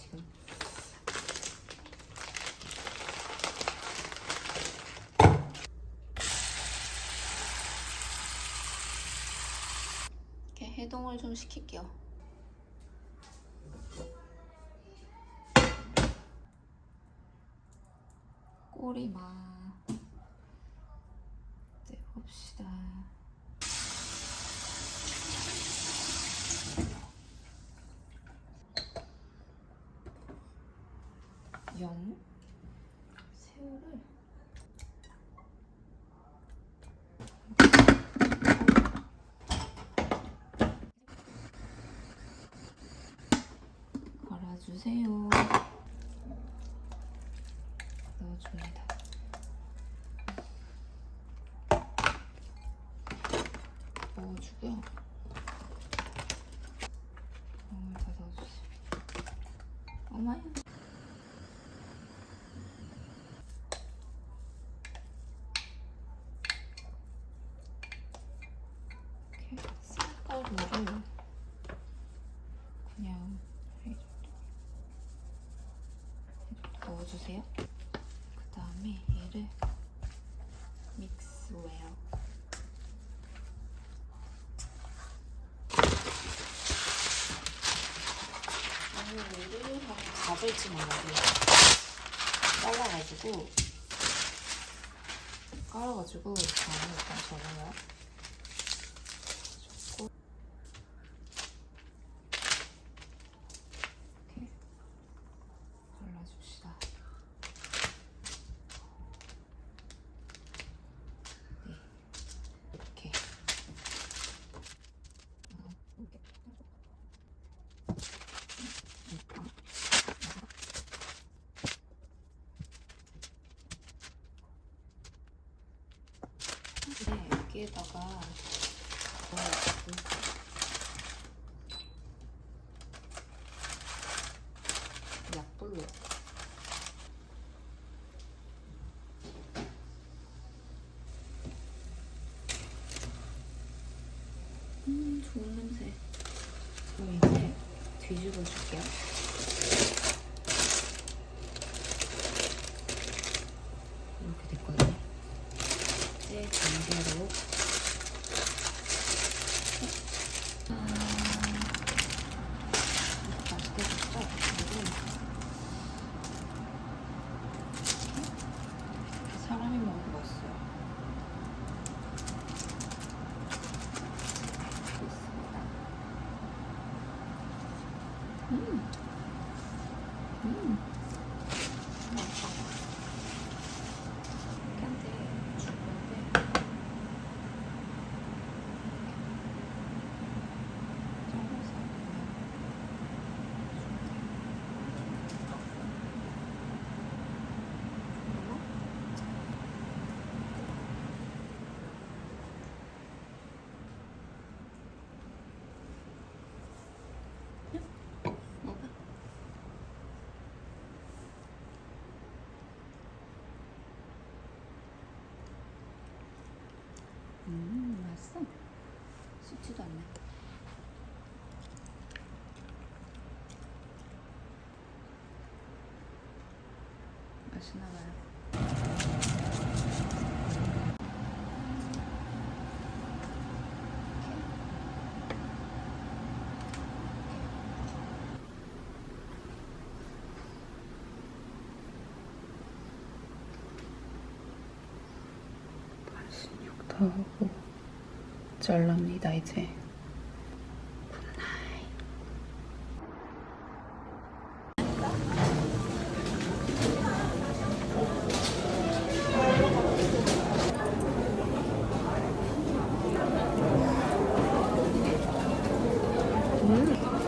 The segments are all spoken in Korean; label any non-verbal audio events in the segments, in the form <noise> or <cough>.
지금 이렇게 해동을 좀 시킬게요. 꼬리만 떼봅시다. 영 새우를 갈아주세요. 넣어줍니다. 넣어주고요. 어, 다 넣어주세요. 어마야. 이렇게 쌀가루를 그냥 이 정도 넣어주세요. 그 다음에 얘를 믹스 웰. 얘를 한 가불지 말아요. 잘라가지고 깔아가지고 다음에 일단 접어요. 접고 이렇게 잘라줍시다. 네, 이렇게. 어, 이렇게. 네, 여기에다가 약불로. 음 좋은 냄새. 그럼 이제 뒤집어 줄게요 이렇게 됐거든요 이제 반대로 아, 맛있게 줬죠? 그리고 사람이 먹어도 맛있어요. 있습니다. 음, 음, 맛있다. 이렇게 한데 줄 건데. 잘라서 그냥 그리고 먹어. 음, 맛있어. 씹지도 않네. 맛있나 봐요. 하고 잘랍니다 이제. 굿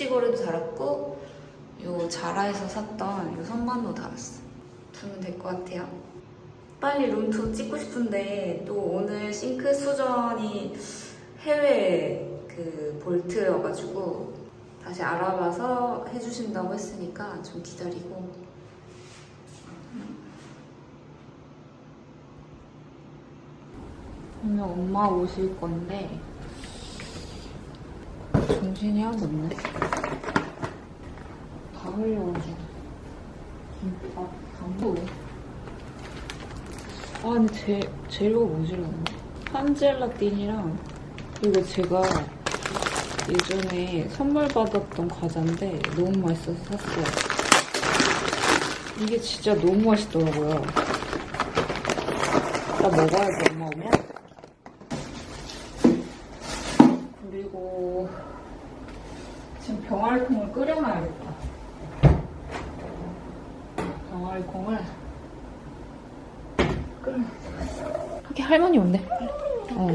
휴지거리도 달았고 요 자라에서 샀던 요 선반도 달았어. 두면 될 것 같아요. 빨리 룸투 찍고 싶은데 또 오늘 싱크 수전이 해외 그 볼트여가지고 다시 알아봐서 해주신다고 했으니까 좀 기다리고 오늘 엄마 오실 건데 정신이 하나도 없네. 다 흘려가지고 김밥 안 보여 아 근데 제, 재료가 모자랐네 판젤라틴이랑 이거 제가 예전에 선물 받았던 과자인데 너무 맛있어서 샀어요. 이게 진짜 너무 맛있더라고요. 나 먹어야지 엄마 오면. 그리고 병아리콩을 끓여놔야겠다. 병아리콩을 끓여놔야겠다 여기 할머니 온대. 어.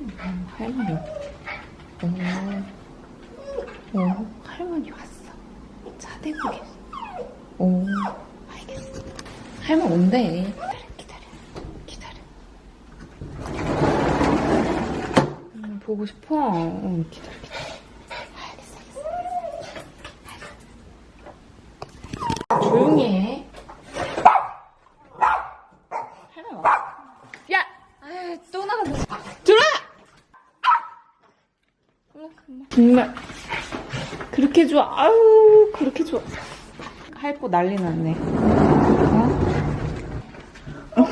음, 할머니 오, 오 할머니 왔어. 차 대고 계셔. 오 알겠어. 할머니 온대. 기다려 기다려 기다려. 음, 보고 싶어. 응, 기다려 기다려 알겠어 알겠어 조용히 해 할머니 와 야! 아유 또 나간다 들어와! 정말 그렇게 좋아. 아유 그렇게 좋아. 할거 난리 났네. 어?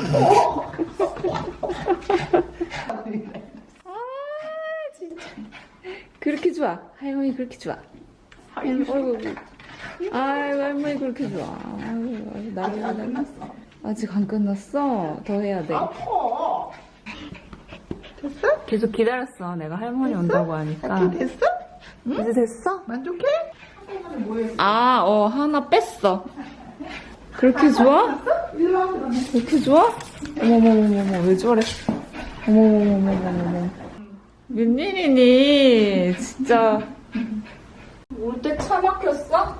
아 진짜. 그렇게 좋아. 할머니 그렇게 좋아. 할머니. 어이구 아이고 할머니 그렇게 좋아. 아이고 아이고, 난리 났어. 아직 안 끝났어? 더 해야 돼. 됐어? 계속 기다렸어. 내가 할머니 온다고 하니까. 이렇게 됐어? 이제 됐어? 만족해? 아, 어, 하나 뺐어. 그렇게 좋아? 일로 그렇게 좋아? 어머머머머머, 왜 저래? 어머머머머머머. 웬일이니, 진짜. 올 때 차 막혔어?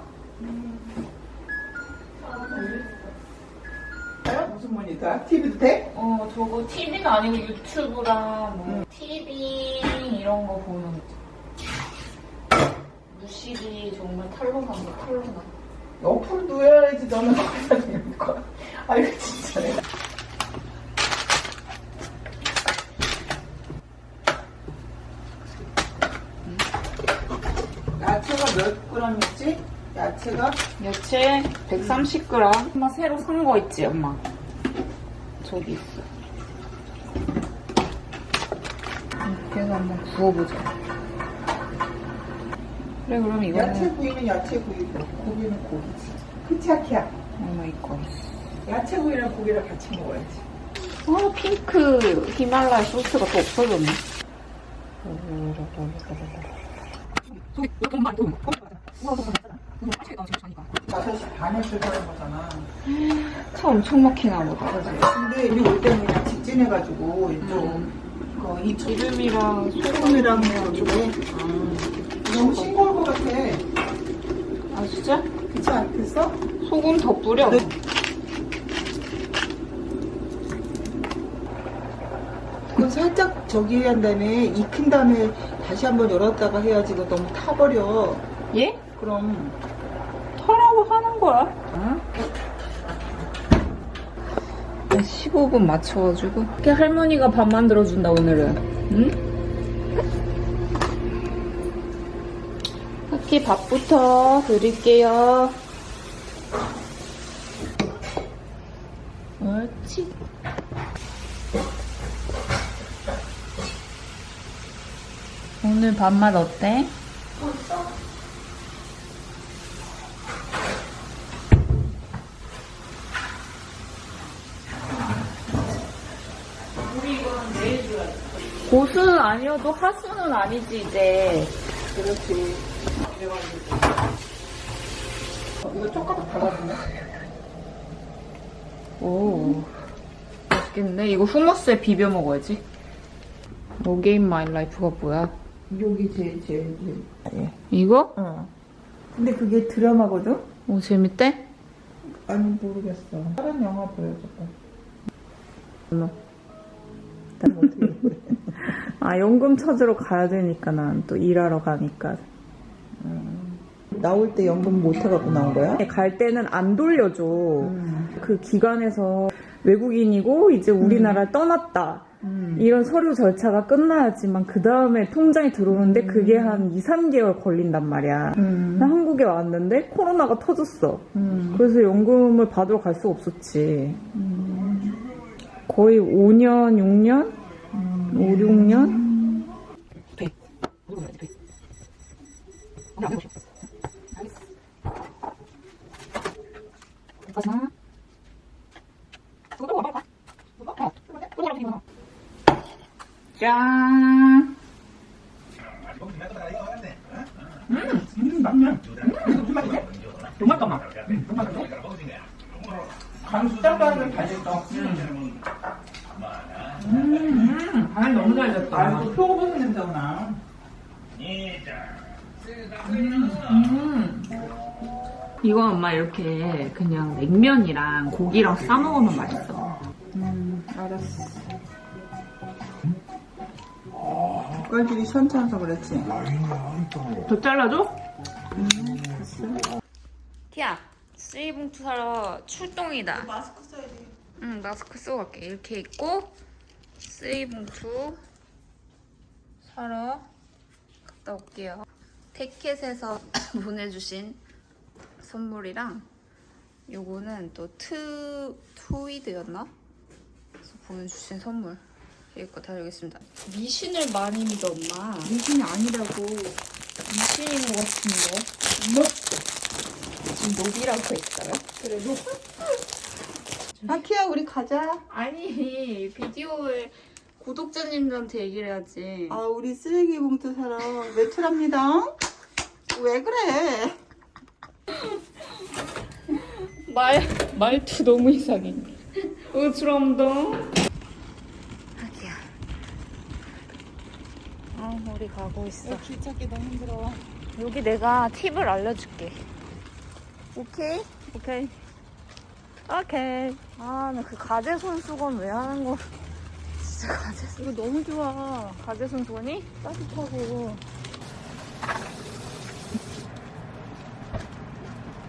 무슨 모니터? TV도 돼? 어, 저거 TV는 아니고 유튜브랑 뭐, TV 이런 거 보는 거. 무실이 정말 탈로난 거, 탈로난. 옆으로 누워야지 너는 거기서 되는 거야. 아이고 진짜 내가. 야채가 몇 그램이지? 야채가? 야채 130g. 엄마 새로 산 거 있지, 엄마? 저기 있어. 이렇게 해서 한번 구워보자. 그래, 그럼 야채 이거는 구이는 야채 구이고 고기는 고기지. 히치하키야. 엄마 이거. 야채 구이랑 고기를 같이 먹어야지. 아, 핑크 히말라야 소스가 또 없어졌네. 다섯 시 반에 출발한 거잖아. 차 엄청 막히나 보다. 근데 우리 올 때는 그냥 직진해가지고 이쪽 그 이쪽 기름이랑 소금이랑 쪽에 너무 싱거울 것 같아. 아, 진짜? 그렇지 않겠어? 소금 더 뿌려. 네. 그건 살짝 저기 한 다음에 익힌 다음에 다시 한번 열었다가 해야지 이거 너무 타버려. 예? 그럼 터라고 하는 거야. 응? 15분 맞춰가지고. 이렇게 할머니가 밥 만들어준다, 오늘은. 응? 학기 밥부터 드릴게요. 옳지. 오늘 밥맛 어때? 고수는 아니어도 하수는 아니지 이제. 그렇지. 이거 조금 달라지네. 오. 맛있겠는데? 이거 후머스에 비벼 먹어야지. 어게인 마이 라이프가 뭐야? 여기 제일 제일 제일. 예. 이거? 어. 근데 그게 드라마거든? 오, 재밌대? 아니 모르겠어. 다른 영화 보여줘봐. 뭐? 난 어떻게 그래? <laughs> 아, 연금 찾으러 가야 되니까 난 또 일하러 가니까. 나올 때 연금 못 해갖고 나온 거야? 갈 때는 안 돌려줘. 음. 그 기관에서 외국인이고 이제 우리나라를 떠났다. 음. 이런 서류 절차가 끝나야지만 그 다음에 통장이 들어오는데 그게 한 2, 3개월 걸린단 말이야. 음. 한국에 왔는데 코로나가 터졌어. 음. 그래서 연금을 받으러 갈 수 없었지. 거의 5년, 6년? 5, 6년? 짠! 감자가루 다졌어. 간 너무 잘 됐다. 아이고 표고버섯 냄새가 나. 이거 엄마 이렇게 그냥 냉면이랑 고기랑 싸 먹으면 맛있어. 알았어. 젓갈질이 천천해서 그렇지. 더 잘라줘? 티야, 쓰리봉투 사러 출동이다. 마스크 써야 돼. 응, 마스크 쓰고 갈게. 이렇게 입고 쓰리봉투 사러 갔다 올게요. 태켓에서 <coughs> 보내주신 선물이랑 요거는 또 트, 트위드였나? 그래서 보내주신 선물. 이거 다 여기있습니다. 미신을 많이 믿어, 엄마. 미신이 아니라고. 미신인 것 같은데? 뭐? 지금 노비라고 했어요? 그래도. <laughs> 아키야 우리 가자. 아니 비디오에 구독자님들한테 얘기를 해야지 아 우리 쓰레기 봉투 사러 외출합니다. 왜 그래? 말, 말투 너무 이상해. 우스럼동 하기야. 아 우리 가고 있어. 길 찾기 너무 힘들어. 여기 내가 팁을 알려줄게. 오케이? 오케이. 오케이. 아 나 그 가재 손수건 왜 하는 거? 진짜 가재 손 이거 너무 좋아. 가재 손수건이? 따뜻하고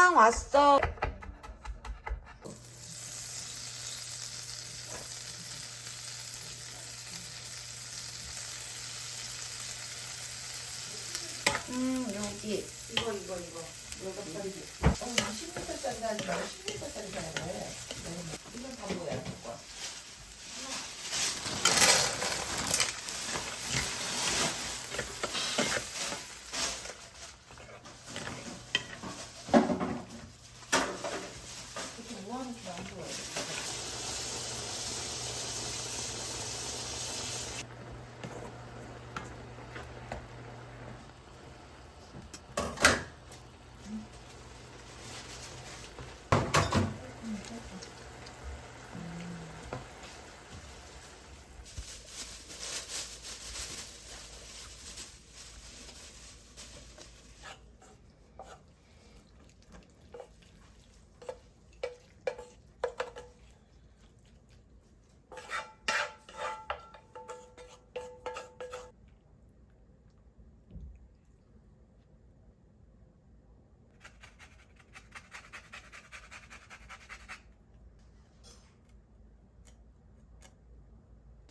팡 왔어.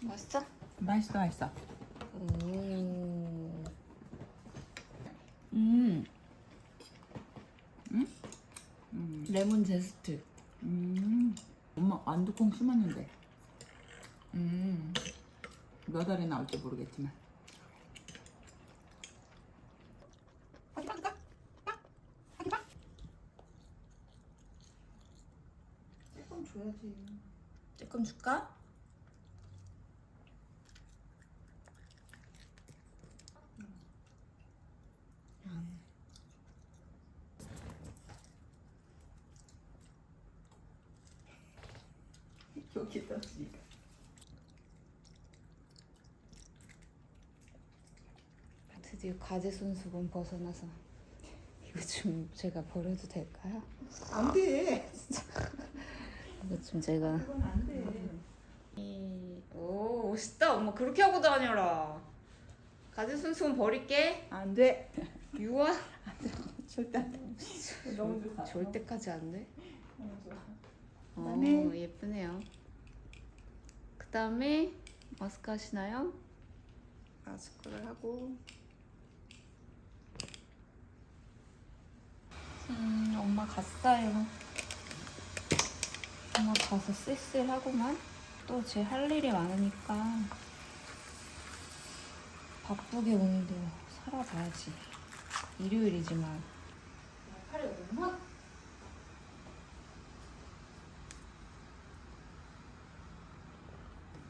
맛있어? 맛있어 맛있어. 음. 음. 음? 음. 레몬 제스트. 음. 엄마 완두콩 심었는데 음. 몇 알에 나올지 모르겠지만. 조금 줘야지. 조금 줄까? 여기다 지가. 드디어 가재 손수건 벗어나서 이거 좀 제가 버려도 될까요? 안 돼. 이거 좀 제가 그건 안 돼. 오 멋있다 엄마 그렇게 하고 다녀라 가재 손수건 버릴게 안 돼. 유아 절대 안 돼. 너무 좋다. 좋을 때까지 안 돼? 너무 좋아. 어, 그다음에? 예쁘네요. 그 다음에 마스크 하시나요? 마스크를 하고. 음, 엄마 갔어요. 엄마 가서 쓸쓸하고만. 또 제 할 일이 많으니까 바쁘게 오늘도 살아봐야지. 일요일이지만. 팔이 엄마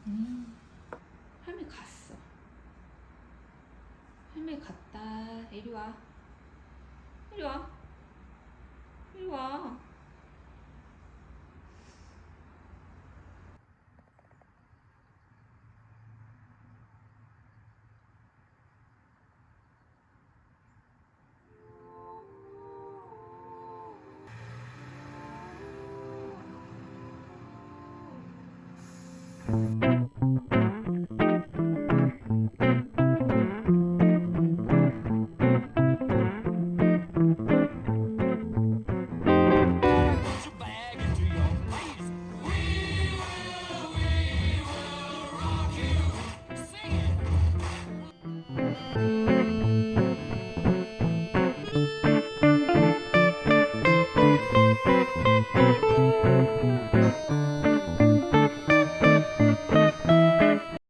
음, 할머니 갔어. 할머니 갔다. 이리 와.